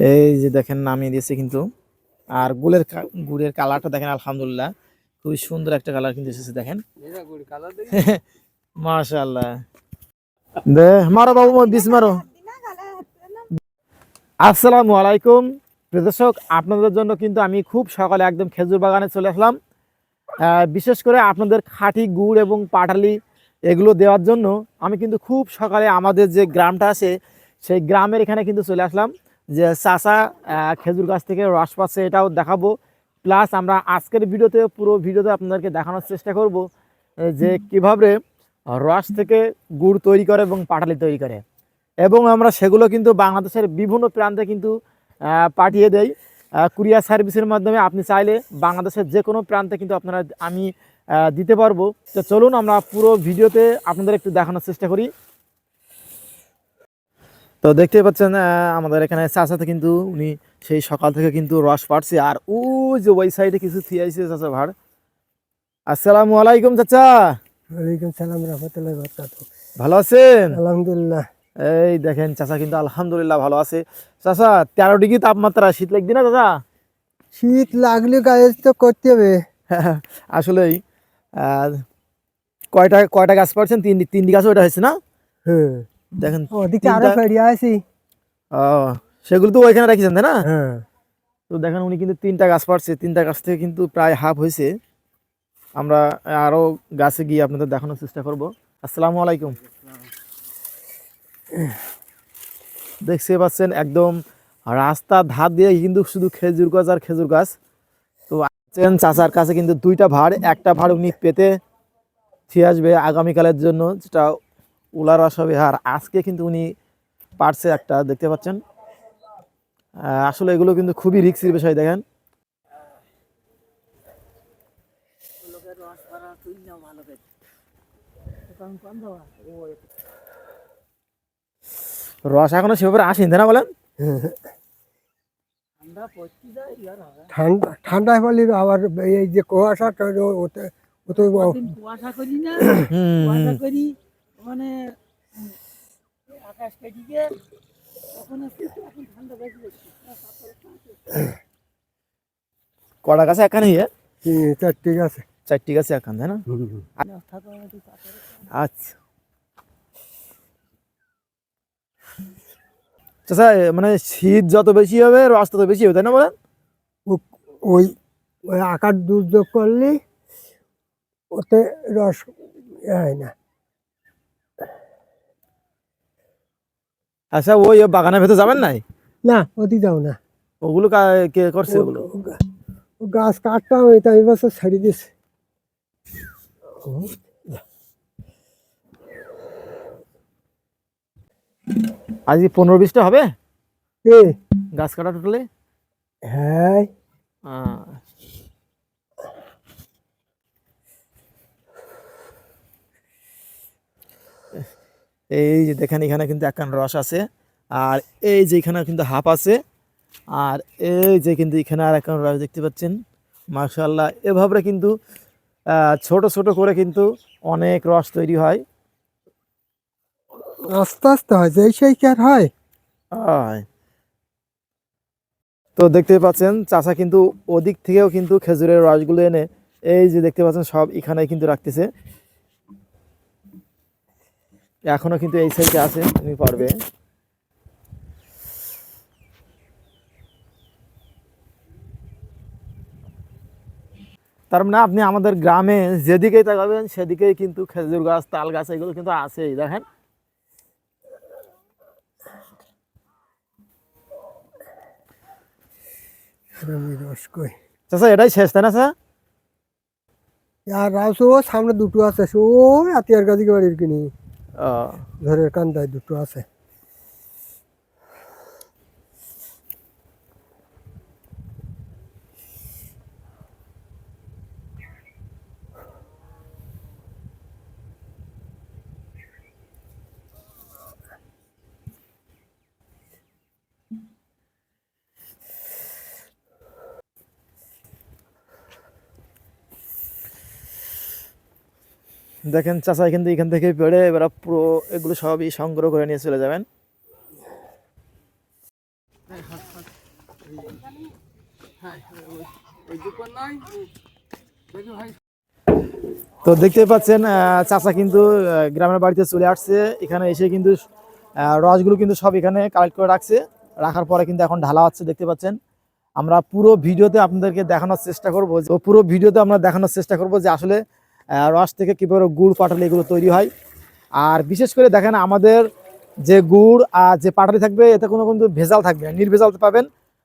এই যে দেখেন নামিয়ে দিয়েছে কিন্তু। আর গুলের গুড়ের কালারটা দেখেন, আলহামদুলিল্লাহ। খুবই সুন্দর একটা কালার কিন্তু এসেছে, দেখেন। মাশাআল্লাহ। দে, মারো বাবু বিস মারো। আসসালামু আলাইকুম। প্রিয় দর্শক, আপনাদের জন্য কিন্তু আমি খুব সকালে একদম খেজুর বাগানে চলে আসলাম। বিশেষ করে আপনাদের খাঁটি গুড় এবং পাটালি এগুলো দেওয়ার জন্য আমি কিন্তু খুব সকালে আমাদের যে গ্রামটা আছে, সেই গ্রামের এখানে কিন্তু চলে আসলাম। যে চাষা খেজুর গাছ থেকে রস পাচ্ছে এটাও দেখাবো। প্লাস আমরা আজকের ভিডিওতে পুরো ভিডিওতে আপনাদেরকে দেখানোর চেষ্টা করব যে কীভাবে রস থেকে গুড় তৈরি করে এবং পাটালি তৈরি করে। এবং আমরা সেগুলো কিন্তু বাংলাদেশের বিভিন্ন প্রান্তে কিন্তু পাঠিয়ে দেই। কুরিয়ার সার্ভিসের মাধ্যমে আপনি চাইলে বাংলাদেশের যে কোনো প্রান্তে কিন্তু আপনারা আমি দিতে পারব। তো চলুন আমরা পুরো ভিডিওতে আপনাদের একটু দেখানোর চেষ্টা করি। তো দেখতেই পাচ্ছেন আমাদের এখানে চাচাতে কিন্তু উনি সেই সকাল থেকে কিন্তু রস পাড়ছে। আর ওই যে ওই সাইডে কিছু থিয়াইছে চাচা ভাড়। আসসালামু আলাইকুম চাচা। ওয়ালাইকুম সালাম রহমতুল্লাহ বরকাত ভালো আছেন? আলহামদুলিল্লাহ। এই দেখেন চাচা কিন্তু আলহামদুলিল্লাহ ভালো আছে। চাচা তেরো ডিগ্রি তাপমাত্রা শীত লাগবে না চাচা? শীত লাগলে কাজ তো করতে হবে। আসলেই কয়টা কয়টা গাছ পাচ্ছেন তিন তিনটি গাছ ওইটা হয়েছে না? হ্যাঁ। দেখেন ওদিকে আরও ফেরিয়ে আছি। সেগুলো তো ওইখানে রাখিছেন তাই না? হ্যাঁ। তো দেখেন উনি কিন্তু তিনটা গাছ পাড়ছে তিনটা গাছ থেকে কিন্তু প্রায় হাফ হয়েছে। আমরা আরও গাছে গিয়ে আপনাদের দেখানোর চেষ্টা করব। আসসালামু আলাইকুম। দেখতে পাচ্ছেন একদম রাস্তার ধার দিয়ে কিন্তু শুধু খেজুর গাছ আর খেজুর গাছ। তো আছেন চাচার কাছে কিন্তু দুইটা ভাড় একটা ভাড় উনি পেতে ফিরে আসবে আগামীকালের জন্য যেটা উলার রস হবে আর আজকে কিন্তু উনি পারছে একটা দেখতে পাচ্ছেন? আসলে এগুলো কিন্তু খুবই রিক্সির বিষয় দেখেন। রস এখনও সেভাবে আসেনি তাই না বলেন? ঠান্ডা ঠান্ডায় পড়লে আবার এই যে কুয়াশা ওতে ওতে কুয়াশা করি না কুয়াশা করি। মানে আকাশ একটু এখন ঠান্ডা বেশি কড়া গাছে একখানে ইয়ে ঠিক আছে চারটি গাছে একখান তাই না? আচ্ছা। চাচা মানে শীত যত বেশি হবে রস তত বেশি হবে তাই না বলেন? ও- ওই ওই আকার দুর্যোগ করলে ওতে রস হয় না। আচ্ছা ওই বাগানের ভেতর যাবেন নাই? না ওদি যাও না। ওগুলো কা- করছে ওগুলো? গাছ কাটতাম তো এই বছর ছেড়ে দিছে আজ পনেরো বিশটা হবে? গাছ কাটা টোটালে? হ্যাঁ। এই যে দেখেন এখানে কিন্তু একখান রস আছে। আর এই যে এখানে কিন্তু হাফ আছে। আর এই যে কিন্তু এখানে আর একখান রস দেখতে পাচ্ছেন। মার্শাল্লাহ এভাবে কিন্তু ছোট ছোট করে কিন্তু অনেক রস তৈরি হয়। আস্তে আস্তে হয় যে সেই কি আর হয়। তো দেখতে পাচ্ছেন চাচা কিন্তু ওদিক থেকেও কিন্তু খেজুরের রসগুলো এনে এই যে দেখতে পাচ্ছেন সব এখানে কিন্তু রাখতেছে। এখনও কিন্তু এই সাইডে আছে, তুমি পারবে। তার মানে আপনি আমাদের গ্রামে যেদিকেই তাকাবেন, সেদিকেই কিন্তু খেজুর গাছ, তাল গাছ, এগুলো কিন্তু আছেই, দেখেন। এটাই শেষ, তাই না স্যার আর রাস সামনে দুটো আছে ও আতিয়ার গাছি বাড়ির কিনি। ঘরের কান্দায় দুটো আছে। দেখেন চাচা এখান থেকে এখান থেকে পেড়ে এবার পুরো এগুলো সবই সংগ্রহ করে নিয়ে চলে যাবেন। তো দেখতে পাচ্ছেন চাচা কিন্তু গ্রামের বাড়িতে চলে আসছে। এখানে এসে কিন্তু রসগুলো কিন্তু সব এখানে কালেক্ট করে রাখছে। রাখার পরে কিন্তু এখন ঢালা হচ্ছে, দেখতে পাচ্ছেন। আমরা পুরো ভিডিওতে আপনাদেরকে দেখানোর চেষ্টা করব পুরো ভিডিওতে আমরা দেখানোর চেষ্টা করব যে আসলে রস থেকে কীভাবে গুড় পাটালি এগুলো তৈরি হয়। আর বিশেষ করে দেখেন আমাদের যে গুড় আর যে পাটালি থাকবে, এতে কোনো কিন্তু ভেজাল থাকবে নির্ভেজাল পাবেন।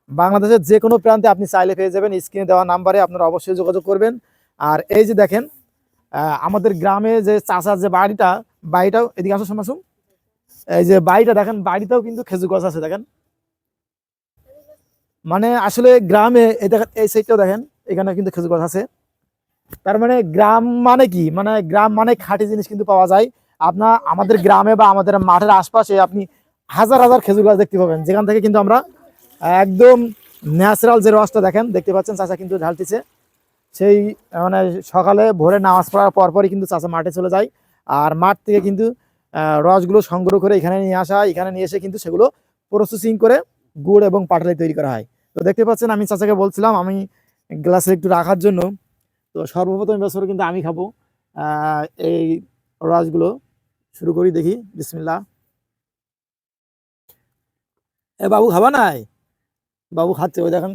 বাংলাদেশের যে কোনো প্রান্তে আপনি চাইলে পেয়ে যাবেন, স্ক্রিনে দেওয়া নাম্বারে আপনারা অবশ্যই যোগাযোগ করবেন। আর এই যে দেখেন আমাদের গ্রামে যে চাষার যে বাড়িটা, বাড়িটাও এদিকে আসো শোনাসুম এই যে বাড়িটা দেখেন, বাড়িতেও কিন্তু খেজুর গাছ আছে, দেখেন। মানে আসলে গ্রামে, এই দেখেন, এই সাইডটাও দেখেন এখানে কিন্তু খেজুর গাছ আছে। তার মানে গ্রাম মানে কি? মানে গ্রাম মানে খাঁটি জিনিস কিন্তু পাওয়া যায়। আপনার আমাদের গ্রামে বা আমাদের মাঠের আশপাশে আপনি হাজার হাজার খেজুর গাছ দেখতে পাবেন। যেখান থেকে কিন্তু আমরা একদম ন্যাচারাল যে রসটা দেখেন, দেখতে পাচ্ছেন চাচা কিন্তু ঢালতেছে। সেই মানে সকালে ভোরে নামাজ পড়ার পরপরই কিন্তু চাচা মাঠে চলে যায়। আর মাঠ থেকে কিন্তু রসগুলো সংগ্রহ করে এখানে নিয়ে আসা এখানে নিয়ে এসে কিন্তু সেগুলো প্রসেসিং করে গুড় এবং পাটালি তৈরি করা হয়। তো দেখতে পাচ্ছেন, আমি চাচাকে বলছিলাম, আমি গ্লাসে একটু রাখার জন্য তো সর্বপ্রথম বছর কিন্তু আমি খাব। এই রসগুলো শুরু করি দেখি বিসমিল্লা এ, বাবু খাবা নাই? বাবু খাচ্ছে, ওই দেখেন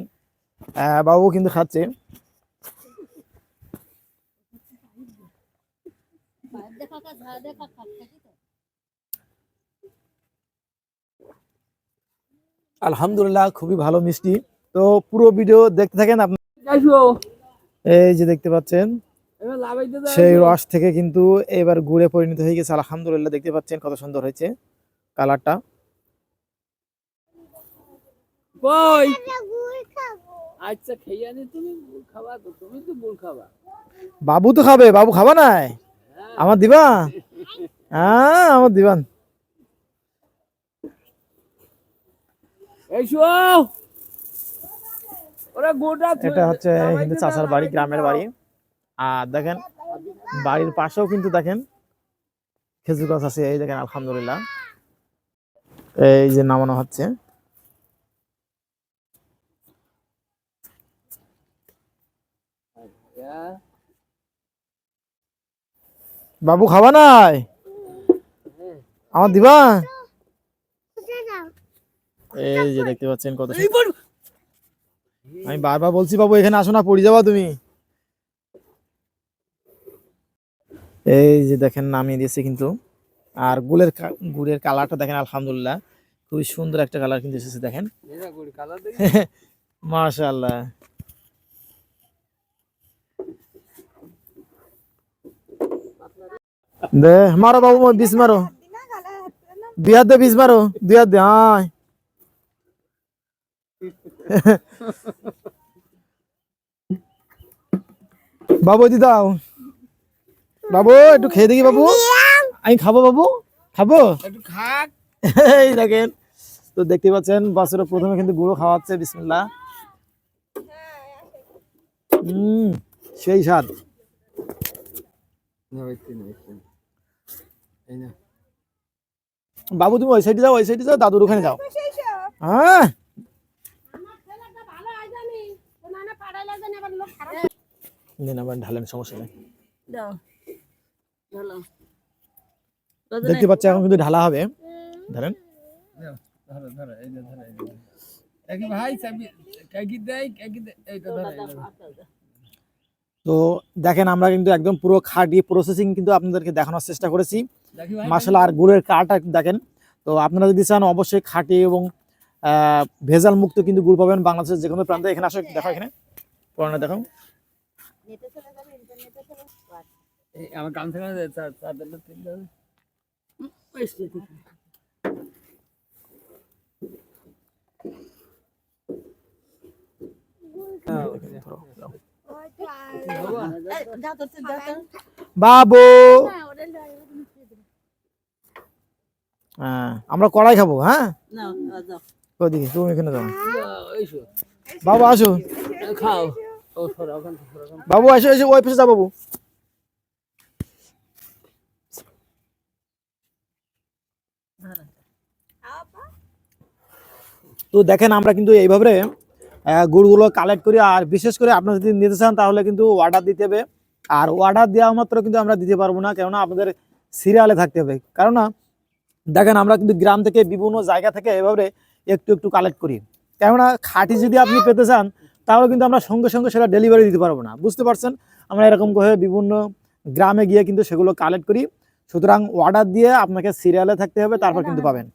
বাবু কিন্তু খাচ্ছে। আলহামদুলিল্লাহ, খুবই ভালো মিষ্টি। তো পুরো ভিডিও দেখতে থাকেন আপনি এই যে দেখতে পাচ্ছেন সেই রস থেকে কিন্তু এবার গুড়ে পরিণত হয়ে গেছে। আলহামদুলিল্লাহ দেখতে পাচ্ছেন কত সুন্দর হয়েছে কালারটা। আচ্ছা বাবু তো খাবে বাবু খাবা নাই? আমার দিবা হ্যাঁ আমার দিবান। গোটা এটা হচ্ছে কিন্তু চাচার বাড়ি গ্রামের বাড়ি। আর দেখেন বাড়ির পাশেও কিন্তু দেখেন খেজুর গাছ আছে। এই দেখেন আলহামদুলিল্লাহ। এই যে নামানো হচ্ছে। বাবু খাবা নাই? আমার দিবা? এই যে দেখতে পাচ্ছেন কত। আমি বারবার বলছি বাবু, এখানে আসো না, পড়ে যাবা তুমি। এই যে দেখেন, নামিয়ে দিয়েছে কিন্তু। আর গুলের গুড়ের কালারটা দেখেন, আলহামদুলিল্লাহ। খুবই সুন্দর একটা কালার কিন্তু এসেছে, দেখেন। কালার মাশাআল্লাহ। দে, মারো বাবু, বিষ মারো। হাত দে, বিষ মারো। দুই হাত দে হায় বাবু দি দাও। বাবু একটু খেয়ে দেখি বাবু। আমি খাব বাবু? খাব? একটু খাক এই দেখেন তো দেখতে পাচ্ছেন বাছুরা প্রথমে কিন্তু গুঁড়ো খাওয়াচ্ছে বিসমিল্লাহ। হুম সেই স্বাদ। বাবু তুমি ওই সাইডে যাও ওই সাইডে যাও দাদুর ওখানে যাও। হ্যাঁ? দিন আবার ঢালেন সমস্যা নেই। দেখতে পাচ্ছি এখন কিন্তু ঢালা হবে। ধরেন। তো দেখেন আমরা কিন্তু একদম পুরো খাটি প্রসেসিং কিন্তু আপনাদেরকে দেখানোর চেষ্টা করেছি। মাসালা আর গুড়ের কাটা দেখেন। তো আপনারা যদি চান অবশ্যই খাঁটি এবং আহ, ভেজাল মুক্ত কিন্তু গুড় পাবেন বাংলাদেশের যে কোনো প্রান্তে। এখানে আসো দেখো এখানে। পুরানো দেখো এই আমার কাম থেকে চাদর তিন ধরো বাবু। হ্যাঁ আমরা কড়াই খাব হ্যাঁ? ওদিকে তুমি এখানে যাও। বাবু আসো। বাবু এসো এসো ওই পাশে যাও বাবু। তো দেখেন, আমরা কিন্তু এইভাবে গুড়গুলো কালেক্ট করি, আর বিশেষ করে আপনারা যদি নিতে চান, তাহলে কিন্তু অর্ডার দিতে হবে। আর অর্ডার দেওয়া মাত্র কিন্তু আমরা দিতে পারব না, কেননা আপনাদের সিরিয়ালে থাকতে হবে। কেননা, দেখেন, আমরা কিন্তু গ্রাম থেকে বিভিন্ন জায়গা থেকে এভাবে একটু একটু কালেক্ট করি। কেননা, খাঁটি যদি আপনি পেতে চান তাহলে কিন্তু আমরা সঙ্গে সঙ্গে সেটা ডেলিভারি দিতে পারব না। বুঝতে পারছেন? আমরা এরকম করে বিভিন্ন গ্রামে গিয়ে কিন্তু সেগুলো কালেক্ট করি। সুতরাং অর্ডার দিয়ে আপনাকে সিরিয়ালে থাকতে হবে তারপর কিন্তু পাবেন।